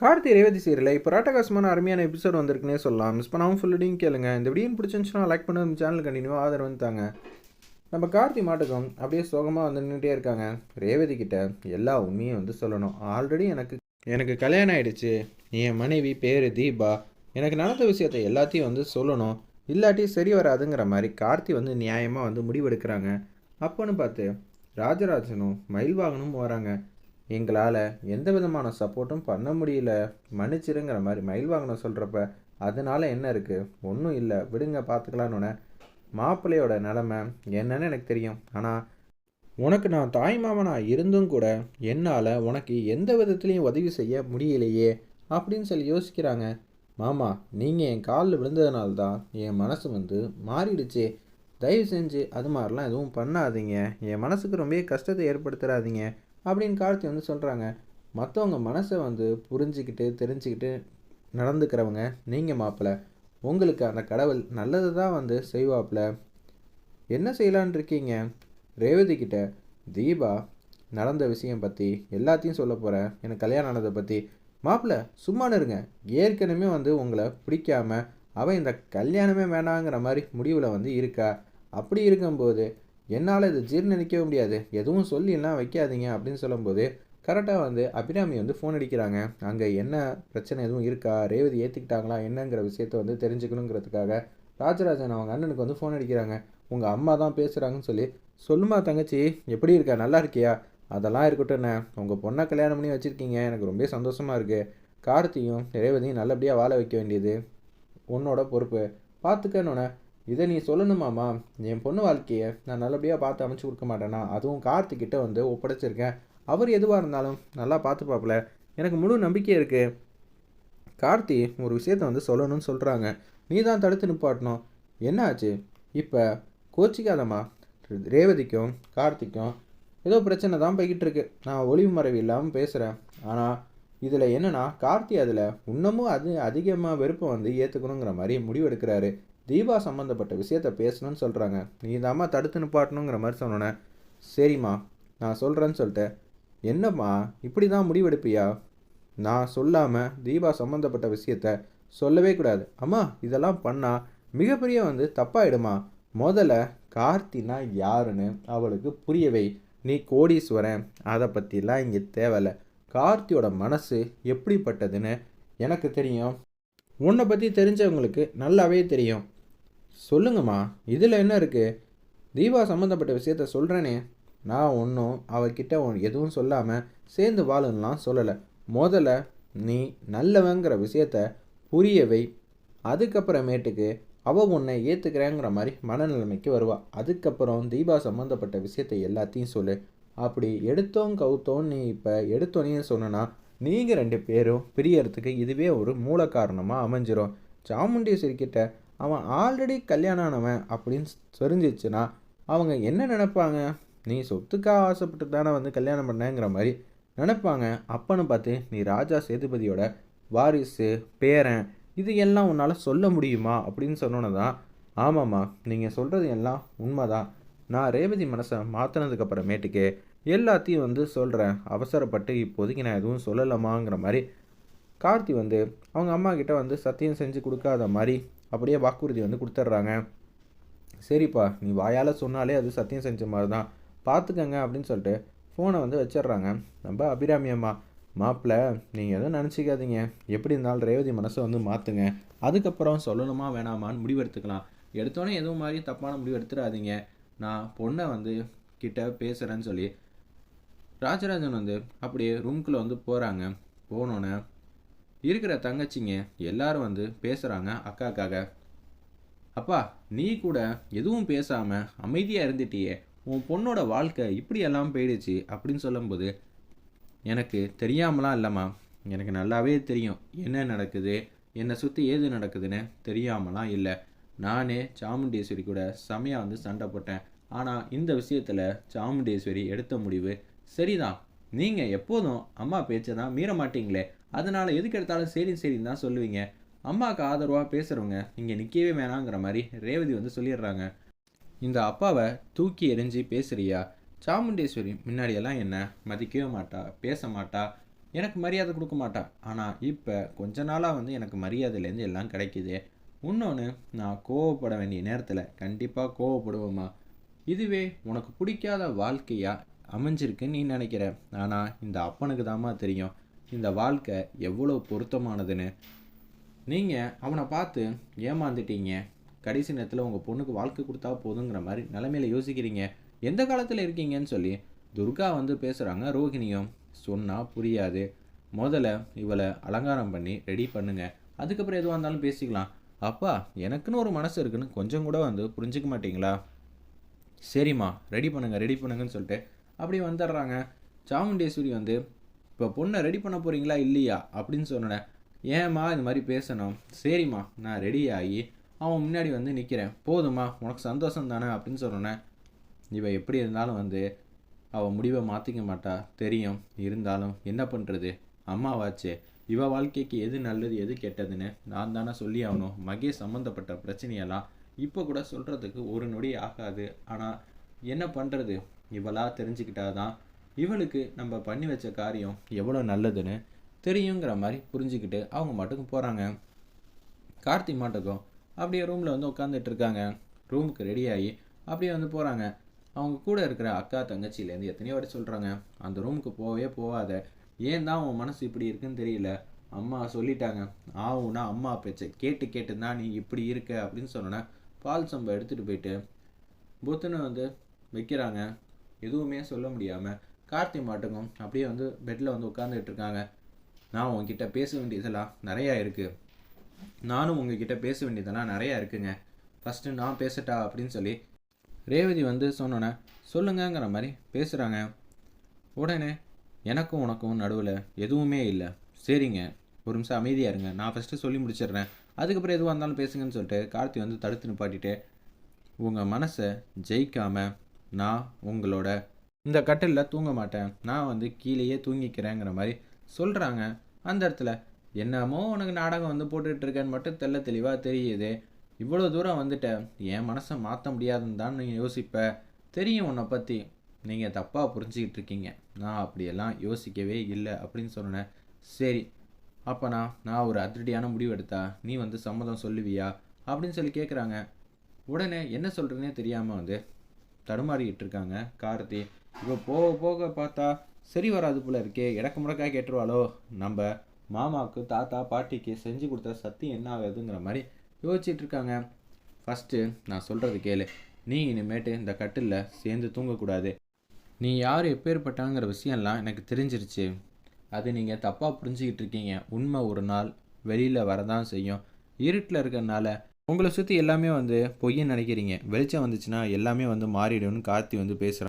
Karthi Revathi serial இப்போ ராட்டகாசமான அருமையான episode வந்திருக்குன்னே சொல்லலாம். மிஸ் பண்ணாமல் ஃபுல்லடியும் கேளுங்க. இந்த வீடியோ பிடிச்சிருந்துச்சுன்னா லைக் பண்ணி நம்ம சேனல் கண்டினியூ ஆதரவு தாங்க. நம்ம கார்த்தி மாட்டுக்கும் அப்படியே சோகமாக வந்து நின்றுட்டே இருக்காங்க. ரேவதி கிட்ட எல்லா உண்மையும் வந்து சொல்லணும். ஆல்ரெடி எனக்கு எனக்கு கல்யாணம் ஆயிடுச்சு. என் மனைவி பேர் தீபா. எனக்கு நடந்த விஷயத்த எல்லாத்தையும் வந்து சொல்லணும். இல்லாட்டி சரி வராதுங்கிற மாதிரி கார்த்தி வந்து நியாயமாக வந்து முடிவெடுக்கிறாங்க. அப்போன்னு பார்த்து ராஜராஜனும் மயில்வாகனும் வராங்க. எங்களால் எந்த விதமான சப்போர்ட்டும் பண்ண முடியல. மன்னிச்சிருங்கிற மாதிரி மயில் வாங்கின சொல்கிறப்ப அதனால் என்ன இருக்குது ஒன்றும் இல்லை. விடுங்க பார்த்துக்கலான்னு மாப்பிள்ளையோட நிலமை என்னன்னு எனக்கு தெரியும். ஆனால் உனக்கு நான் தாய் மாமனாக இருந்தும் கூட என்னால் உனக்கு எந்த விதத்துலேயும் உதவி செய்ய முடியலையே அப்படின்னு சொல்லி யோசிக்கிறாங்க. மாமா நீங்கள் என் காலில் விழுந்ததுனால தான் என் மனசு வந்து மாறிடுச்சு. தயவு செஞ்சு அது மாதிரிலாம் எதுவும் பண்ணாதீங்க. என் மனசுக்கு ரொம்ப கஷ்டத்தை ஏற்படுத்துறாதீங்க. அப்படின்னு கார்த்தி வந்து சொல்கிறாங்க மற்றவங்க மனசை வந்து புரிஞ்சுக்கிட்டு தெரிஞ்சுக்கிட்டு நடந்துக்கிறவங்க நீங்கள் மாப்பிள்ள உங்களுக்கு அந்த கடவுள் நல்லது தான் வந்து செய்வாப்பில் என்ன செய்யலான் இருக்கீங்க? ரேவதி கிட்ட தீபா நடந்த விஷயம் பற்றி எல்லாத்தையும் சொல்ல போகிறேன் எனக்கு கல்யாணம் ஆனதை பற்றி மாப்பிள்ள சும்மானு இருங்க. ஏற்கனவே வந்து உங்களை பிடிக்காம அவன் இந்த கல்யாணமே வேணாங்கிற மாதிரி முடிவில் வந்து இருக்கா. அப்படி இருக்கும்போது என்னால் இது ஜீர்ணிக்கவே முடியாது. எதுவும் சொல்லிலாம் வைக்காதீங்க அப்படின்னு சொல்லும்போது கரெக்டாக வந்து அபிராமி வந்து ஃபோன் அடிக்கிறாங்க. அங்கே என்ன பிரச்சனை எதுவும் இருக்கா? ரேவதி ஏற்றுக்கிட்டாங்களா என்னங்கிற விஷயத்த வந்து தெரிஞ்சுக்கணுங்கிறதுக்காக ராஜராஜன் அவங்க அண்ணனுக்கு வந்து ஃபோன் அடிக்கிறாங்க. உங்கள் அம்மா தான் பேசுகிறாங்கன்னு சொல்லி சொல்லுமா தங்கச்சி எப்படி இருக்கா? நல்லா இருக்கியா? அதெல்லாம் இருக்கட்டும்ண்ணே உங்கள் பொண்ணை கல்யாணம் பண்ணி வச்சுருக்கீங்க. எனக்கு ரொம்ப சந்தோஷமாக இருக்குது கார்த்தியும் ரேவதியும் நல்லபடியாக வாழ வைக்க வேண்டியது உன்னோட பொறுப்பு. பார்த்துக்கணுண்ணே இதை நீ சொல்லணுமாம்மா என் பொண்ணு வாழ்க்கையை நான் நல்லபடியாக பார்த்து அமைச்சு கொடுக்க மாட்டேனா? அதுவும் கார்த்திக்கிட்ட வந்து ஒப்படைச்சிருக்கேன். அவர் எதுவாக இருந்தாலும் நல்லா பார்த்து பார்ப்பல எனக்கு முழு நம்பிக்கை இருக்குது கார்த்தி ஒரு விஷயத்த வந்து சொல்லணும்னு சொல்கிறாங்க நீ தான் தடுத்து நிப்பாட்டணும். என்ன ஆச்சு இப்போ கோச்சிக்காதம்மா. ரேவதிக்கும் கார்த்திக்கும் ஏதோ பிரச்சனை தான் போய்கிட்டு இருக்கு. நான் ஒளிவு மறைவு இல்லாமல் பேசுகிறேன் ஆனால் இதில் என்னென்னா கார்த்தி அதில் இன்னமும் அது அதிகமாக வெறுப்பை வந்து ஏற்றுக்கணுங்கிற மாதிரி முடிவெடுக்கிறாரு. தீபா சம்மந்தப்பட்ட விஷயத்த பேசணும்னு சொல்கிறாங்க நீ தாம்மா தடுத்து நிப்பாட்டணுங்கிற மாதிரி சொன்னோன்னே சரிம்மா நான் சொல்கிறேன்னு சொல்லிட்டேன். என்னம்மா இப்படி தான் முடிவெடுப்பியா? நான் சொல்லாமல் தீபா சம்மந்தப்பட்ட விஷயத்த சொல்லவே கூடாது. அம்மா இதெல்லாம் பண்ணால் மிகப்பெரிய வந்து தப்பாயிடுமா? முதல்ல கார்த்தினா யாருன்னு அவளுக்கு புரியவை. நீ கோடீஸ்வரன் அதை பற்றிலாம் இங்கே தேவையில்லை. கார்த்தியோட மனசு எப்படிப்பட்டதுன்னு எனக்கு தெரியும். உன்னை பற்றி தெரிஞ்சவங்களுக்கு நல்லாவே தெரியும். சொல்லுங்கம்மா இதில் என்ன இருக்குது தீபா சம்மந்தப்பட்ட விஷயத்த சொல்கிறேனே நான் ஒன்றும் அவகிட்ட எதுவும் சொல்லாமல் சேர்ந்து வாழணும்லாம் சொல்லலை. முதல்ல நீ நல்லவங்கிற விஷயத்த புரியவை அதுக்கப்புறமேட்டுக்கு அவள் உன்னை ஏற்றுக்கிறேங்கிற மாதிரி மனநிலைமைக்கு வருவாள் அதுக்கப்புறம் தீபா சம்மந்தப்பட்ட விஷயத்தை எல்லாத்தையும் சொல்லு. அப்படி எடுத்தோம் கவுத்தோம் நீ இப்போ எடுத்தோன்னே சொன்னனா நீங்கள் ரெண்டு பேரும் பிரியறதுக்கு இதுவே ஒரு மூல காரணமாக அமைஞ்சிரும். சாமுண்டீஸ்வரி கிட்ட அவன் ஆல்ரெடி கல்யாணம் ஆனவன் அப்படின்னு தெரிஞ்சிச்சுன்னா அவங்க என்ன நினைப்பாங்க? நீ சொத்துக்காக ஆசைப்பட்டு தானே வந்து கல்யாணம் பண்ணேங்கிற மாதிரி நினைப்பாங்க. அப்பன்னு பார்த்து நீ ராஜா சேதுபதியோட வாரிசு பேரன் இது எல்லாம் உன்னால் சொல்ல முடியுமா? அப்படின்னு சொன்னோன்னு தான் ஆமாம்மா நீங்கள் சொல்கிறது எல்லாம் உண்மைதான். நான் ரேவதி மனசை மாற்றினதுக்கப்புறமேட்டுக்கு எல்லாத்தையும் வந்து சொல்கிறேன் அவசரப்பட்டு இப்போதைக்கு நான் எதுவும் சொல்லலாமாங்கிற மாதிரி கார்த்தி வந்து அவங்க அம்மா கிட்ட வந்து சத்தியம் செஞ்சு கொடுக்காத மாதிரி அப்படியே வாக்குறுதி வந்து கொடுத்துட்றாங்க. சரிப்பா நீ வாயால் சொன்னாலே அது சத்தியம் செஞ்ச மாதிரி தான் பார்த்துக்கங்க அப்படின்னு சொல்லிட்டு ஃபோனை வந்து வச்சிடுறாங்க. நம்ம அபிராமி அம்மா மாப்பிள்ள நீங்கள் எதுவும் நினச்சிக்காதீங்க. எப்படி இருந்தாலும் ரேவதி மனசை வந்து மாற்றுங்க அதுக்கப்புறம் சொல்லணுமா வேணாமான்னு முடிவெடுத்துக்கலாம். எடுத்தோன்னே எதுவும் மாதிரி தப்பான முடிவு எடுத்துடாதீங்க. நான் பொண்ணை வந்து கிட்ட பேசுகிறேன்னு சொல்லி ராஜராஜன் வந்து அப்படியே ரூம்குள்ளே வந்து போகிறாங்க போனோன்னே இருக்கிற தங்கச்சிங்க எல்லாரும் வந்து பேசுகிறாங்க அக்காக்காக. அப்பா நீ கூட எதுவும் பேசாமல் அமைதியாக இருந்துட்டியே. உன் பொண்ணோட வாழ்க்கை இப்படியெல்லாம் போயிடுச்சு அப்படின்னு சொல்லும்போது எனக்கு தெரியாமலாம் இல்லைம்மா. எனக்கு நல்லாவே தெரியும். என்ன நடக்குது? என்னை சுற்றி ஏது நடக்குதுன்னு தெரியாமலாம் இல்லை. நானே சாமுண்டேஸ்வரி கூட செமையாக வந்து சண்டை போட்டேன். ஆனால் இந்த விஷயத்தில் சாமுண்டேஸ்வரி எடுத்த முடிவு சரிதான். நீங்கள் எப்போதும் அம்மா பேச்சை தான் மீற மாட்டீங்களே. அதனால் எதுக்கு எடுத்தாலும் சரி சரின்னு தான் சொல்லுவீங்க. அம்மாவுக்கு ஆதரவாக பேசுகிறவங்க இங்கே நிற்கவே வேணாங்கிற மாதிரி ரேவதி வந்து சொல்லிடுறாங்க. இந்த அப்பாவை தூக்கி எரிஞ்சு பேசுறியா? சாமுண்டேஸ்வரி முன்னாடியெல்லாம் என்ன மதிக்கவே மாட்டா பேச மாட்டா எனக்கு மரியாதை கொடுக்க மாட்டா. ஆனால் இப்போ கொஞ்ச நாளாக வந்து எனக்கு மரியாதையிலேருந்து எல்லாம் கிடைக்குது. இன்னொன்று நான் கோவப்பட வேண்டிய நேரத்தில் கண்டிப்பாக கோவப்படுவோம்மா. இதுவே உனக்கு பிடிக்காத வாழ்க்கையாக அமைஞ்சிருக்குன்னு நீ நினைக்கிற. ஆனால் இந்த அப்பனுக்கு தாம்மா தெரியும். இந்த வாழ்க்கை எவ்வளோ பொருத்தமானதுன்னு? நீங்கள் அவனை பார்த்து ஏமாந்துட்டீங்க. கடைசி நேரத்தில் உங்கள் பொண்ணுக்கு வாழ்க்கை கொடுத்தா போதுங்கிற மாதிரி நிலமையில யோசிக்கிறீங்க. எந்த காலத்தில் இருக்கீங்கன்னு சொல்லி துர்கா வந்து பேசுகிறாங்க ரோகிணியும் சொன்னால் புரியாது. முதல்ல இவளை அலங்காரம் பண்ணி ரெடி பண்ணுங்க. அதுக்கப்புறம் எதுவாக இருந்தாலும் பேசிக்கலாம். அப்பா எனக்குன்னு ஒரு மனசு இருக்குன்னு கொஞ்சம் கூட வந்து புரிஞ்சுக்க மாட்டிங்களா? சரிம்மா ரெடி பண்ணுங்கள் ரெடி பண்ணுங்கன்னு சொல்லிட்டு அப்படி வந்துடுறாங்க. சாமுண்டேஸ்வரி வந்து இப்போ பொண்ணை ரெடி பண்ண போகிறீங்களா இல்லையா அப்படின்னு சொன்னேன் ஏம்மா இந்த மாதிரி பேசணும்? சரிம்மா நான் ரெடி ஆகி அவன் முன்னாடி வந்து நிற்கிறேன் போதுமா உனக்கு சந்தோஷம் தானே அப்படின்னு சொன்னேன் இவன் எப்படி இருந்தாலும் வந்து அவள் முடிவை மாற்றிக்க மாட்டா. தெரியும் இருந்தாலும் என்ன பண்ணுறது அம்மாவாச்சு இவ வாழ்க்கைக்கு எது நல்லது எது கெட்டதுன்னு நான் தானே சொல்லி ஆகணும். மகேஷ் சம்மந்தப்பட்ட பிரச்சனையெல்லாம் இப்போ கூட சொல்கிறதுக்கு ஒரு நொடி ஆகாது. ஆனால் என்ன பண்ணுறது இவளா தெரிஞ்சுக்கிட்டாதான் இவளுக்கு நம்ம பண்ணி வச்ச காரியம் எவ்வளோ நல்லதுன்னு தெரியுங்கிற மாதிரி புரிஞ்சுக்கிட்டு அவங்க மாட்டுக்கு போகிறாங்க கார்த்தி மாட்டுக்கும் அப்படியே ரூமில் வந்து உட்காந்துட்டு இருக்காங்க. ரூமுக்கு ரெடியாகி அப்படியே வந்து போகிறாங்க அவங்க கூட இருக்கிற அக்கா தங்கச்சியிலேருந்து எத்தனையோ வாட்டி சொல்கிறாங்க அந்த ரூமுக்கு போகவே போகாத. ஏன் தான் உன் மனசு இப்படி இருக்குன்னு தெரியல? அம்மா சொல்லிட்டாங்க. ஆவுனா அம்மா பேச்சை கேட்டு கேட்டு தான் நீ இப்படி இருக்க. அப்படின்னு சொன்னோன்னே பால் சம்பை எடுத்துகிட்டு போயிட்டு புத்துன்னு வந்து வைக்கிறாங்க. எதுவுமே சொல்ல முடியாமல் கார்த்தி மாட்டுக்கும் அப்படியே வந்து பெட்டில் வந்து உட்காந்துட்டு இருக்காங்க நான் உங்ககிட்ட பேச வேண்டியதெல்லாம் நிறையா இருக்குது நானும் உங்ககிட்ட பேச வேண்டியதெல்லாம் நிறையா இருக்குங்க. ஃபஸ்ட்டு நான் பேசட்டா அப்படின்னு சொல்லி ரேவதி வந்து சொன்னோன்னே சொல்லுங்கங்கிற மாதிரி பேசுகிறாங்க உடனே எனக்கும் உனக்கும் நடுவில் எதுவுமே இல்லை. சரிங்க. ஒரு நிமிஷம் அமைதியாக இருங்க. நான் ஃபஸ்ட்டு சொல்லி முடிச்சிடுறேன். அதுக்கப்புறம் எதுவாக இருந்தாலும் பேசுங்கன்னு சொல்லிட்டு கார்த்தி வந்து தடுத்து நிப்பாட்டிட்டு உங்கள் மனசை ஜெயிக்காமல் நான் உங்களோட இந்த கட்டிலில் தூங்க மாட்டேன். நான் வந்து கீழேயே தூங்கிக்கிறேங்கிற மாதிரி சொல்கிறாங்க அந்த இடத்துல என்னமோ உனக்கு நாடகம் வந்து போட்டுட்ருக்கேன்னு மட்டும் தெள்ள தெளிவாக தெரியுது. இவ்வளோ தூரம் வந்துட்டேன். என் மனசை மாற்ற முடியாதுன்னு தான் நீங்கள் யோசிப்ப. தெரியும் உன்னை பற்றி நீங்கள் தப்பாக புரிஞ்சுக்கிட்டு இருக்கீங்க. நான் அப்படியெல்லாம் யோசிக்கவே இல்லை அப்படின்னு சொன்னேன் சரி அப்போனா நான் ஒரு அதிரடியான முடிவு எடுத்தா? நீ வந்து சம்மதம் சொல்லுவியா? அப்படின்னு சொல்லி கேட்குறாங்க உடனே என்ன சொல்கிறேனே தெரியாமல் வந்து தடுமாறிக்கிட்டு இருக்காங்க கார்த்தி. இப்போ போக போக பார்த்தா சரி வராது போல இருக்கே இடக்கு முடக்கா கேட்டுருவாளோ? நம்ம மாமாவுக்கு தாத்தா பாட்டிக்கு செஞ்சு கொடுத்த சத்தியம் என்ன ஆகுதுங்கிற மாதிரி யோசிச்சுட்டு இருக்காங்க. ஃபஸ்ட்டு நான் சொல்கிறது கேளு. நீ இனிமேட்டு இந்த கட்டிலில் சேர்ந்து தூங்கக்கூடாது. நீ யார் எப்பேற்பட்டாங்கிற விஷயம்லாம் எனக்கு தெரிஞ்சிருச்சு. அது நீங்கள் தப்பாக புரிஞ்சுக்கிட்டு இருக்கீங்க. உண்மை ஒரு நாள் வெளியில் வரதான் செய்யும். இருட்டில் இருக்கிறனால உங்களை சுற்றி எல்லாமே வந்து பொய்யன்னு நினைக்கிறீங்க. வெளிச்சம் வந்துச்சுன்னா எல்லாமே வந்து மாறிடும்னு கார்த்தி வந்து பேசுகிறாங்க